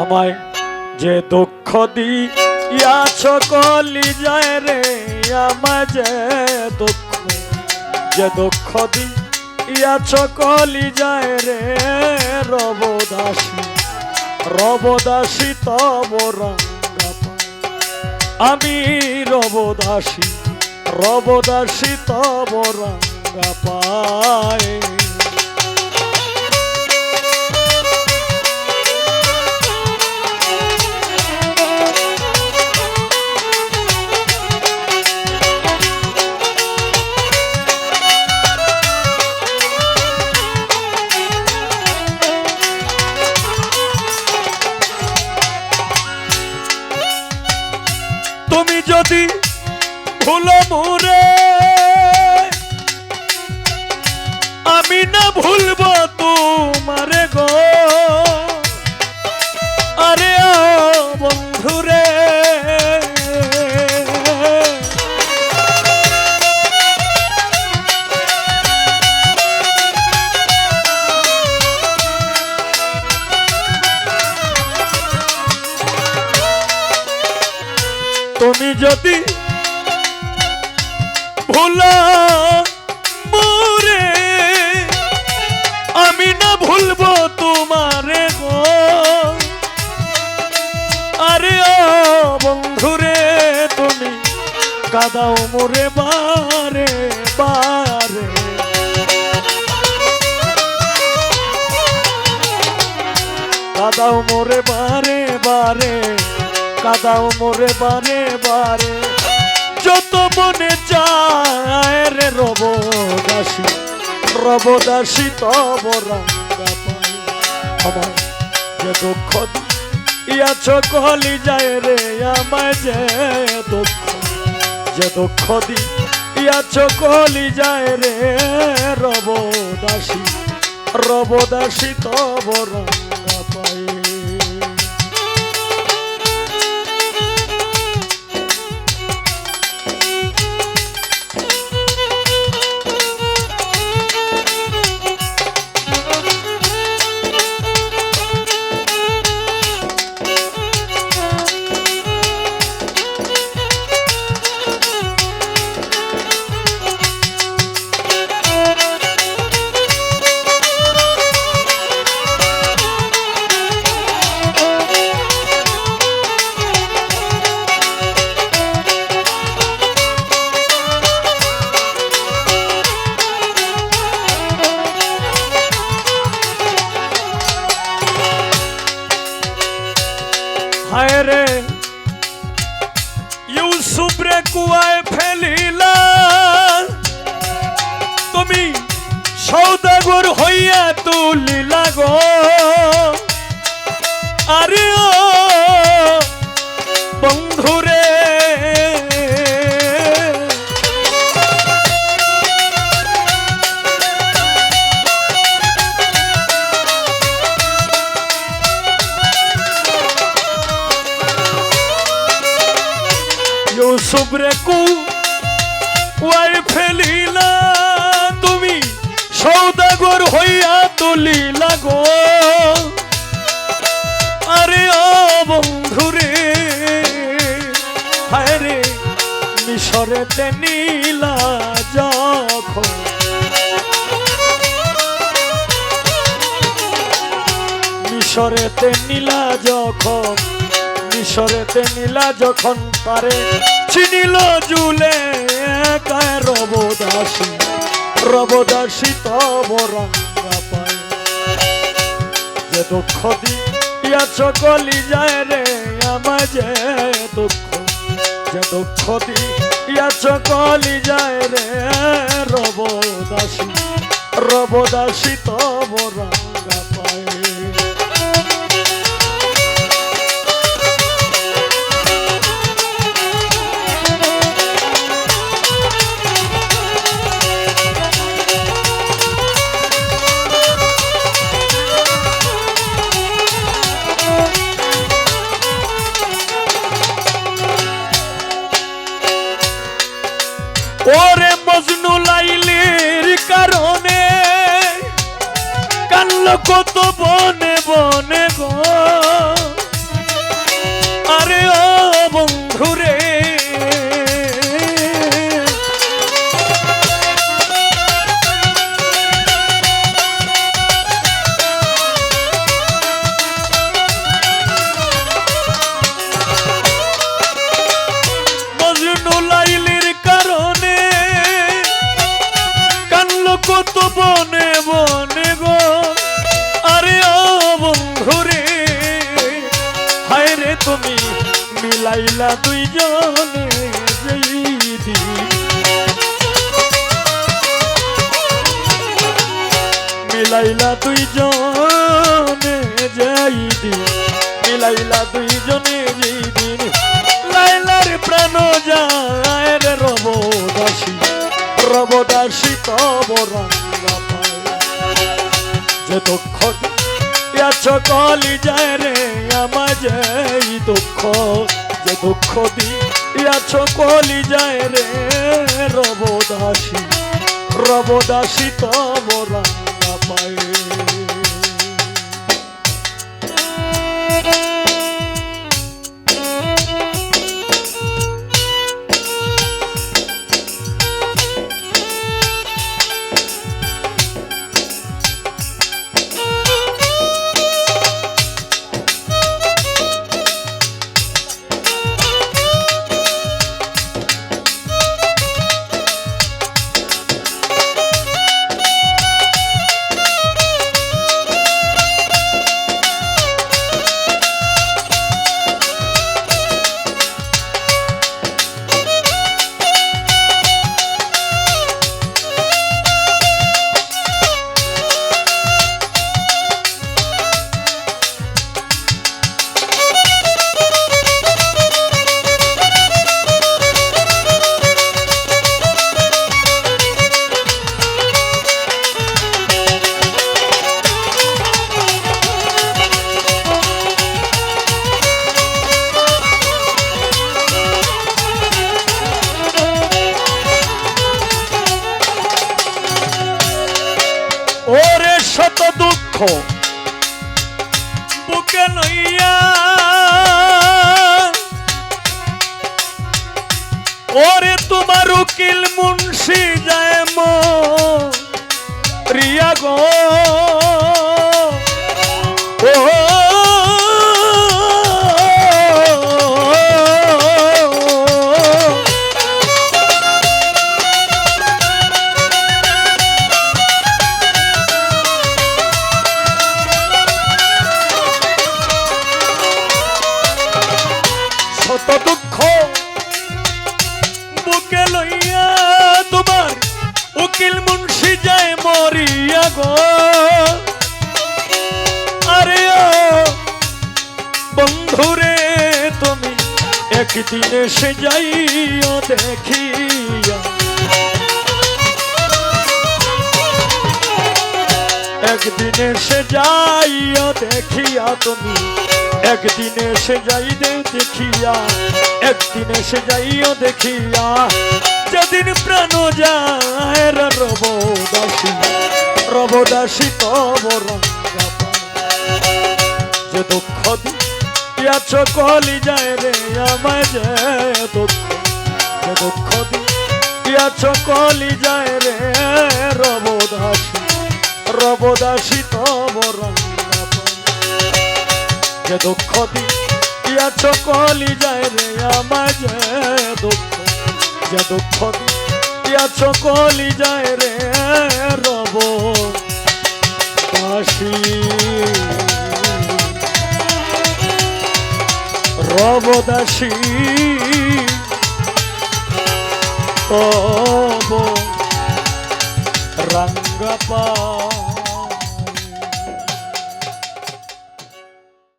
আমায় যে দুঃখ দিয়াছ, কলি যায় রে, আমায় যে দুঃখ যে দুঃখ দিয়াছ, কলি যায় রে রবদাসী রবদাসী তব রঙ্গা। আমি রবদাসী রবদাসী তব রঙ্গা পায় তুমি যদি ভুলা মোরে, আমি না ভুলবো তোমারে গো। আরে ও বন্ধুরে, তুমি কাদাও মোরে বারে বারে। কাদাও মোরে বারে বারে। কাদাও মোরে বারে বারে। যত মনে চায় রে রবদাসী রবদাসী তব রঙ্গা পাই আমার যে দুঃখ ইয়াছ কলি যায় রে, আমায় যে দুঃখ। যে দুঃখ দি ইয়াছ কলি যায় রে, রবদাসী রবদাসী তব রঙ্গা পাই হায় রে ইউসুফ কুয়ায় ফেলিলা। তুমি সৌদাগর হইয়া তুলিলা গো। আরে বন্ধুরে ইউসুফ রে কু ওয়াই ফেলিলা তুমি, সৌদাগর হইয়া তুলিলা গো। আরে ও বন্ধুরে, হায় রে, মিশরেতে নীলা যখন। মিশরেতে নীলা যখন মিশরেতে নীলা যখন তারে চিনিল জুলে একায় রবদাসী। রবদাসী তব রঙ্গা পায়। যে দুঃখ দিয়াছ গলি যায় রে, আমায় যে দুঃখ। যে দুঃখ দিয়াছ গলি যায় রে, রবদাসী। রবদাসী তব রঙ্গা কত বনে মিলাইলা দুইজনে যেই দিন মিলাইলা দুইজনে যেই দিন মিলাইলা দুইজনে যেই দিন লাইলার প্রাণ যায় রে রবদাসী রবদাসী তব রঙ্গা পায়। যে দুঃখ দিয়াছ কলি যায় রে আমার যেই দুঃখ যে দুঃখ দিয়াছ কলি যায় রে। রবদাসী রবদাসী তবরা পায়। ওরে শত দুঃখ বুকে লইয়া ওরে তোমার উকিল মুন্সি যায় রিয়া গো। ও শত দুঃখ বুকে লইয়া তোমার উকিল মুন্সি যায় মরিয়া গো। আরে বন্ধুরে, তুমি একদিন এসে যাইও দেখিয়া। একদিন এসে যাইও দেখিয়া তুমি একদিন এসে যাই দেখিয়া, একদিন এসে যাইও দেখিয়া। যেদিন প্রাণ যায় রে রবদাসী রবদাসী তব রঙ্গা যে দুঃখ দিয়াছ কলি যায় রে আমায় যে দুঃখ। যে দুঃখ দিয়াছ কলি যায় রে রবদাসী রবদাসী তব রঙ্গা যে দুঃখ দিয়াছ, কলি যায় রে আমায় যে দুঃখ। যে দুঃখ দিয়াছ, কলি যায় রে, রব। দাসী। রবদাসী তব রঙ্গপা।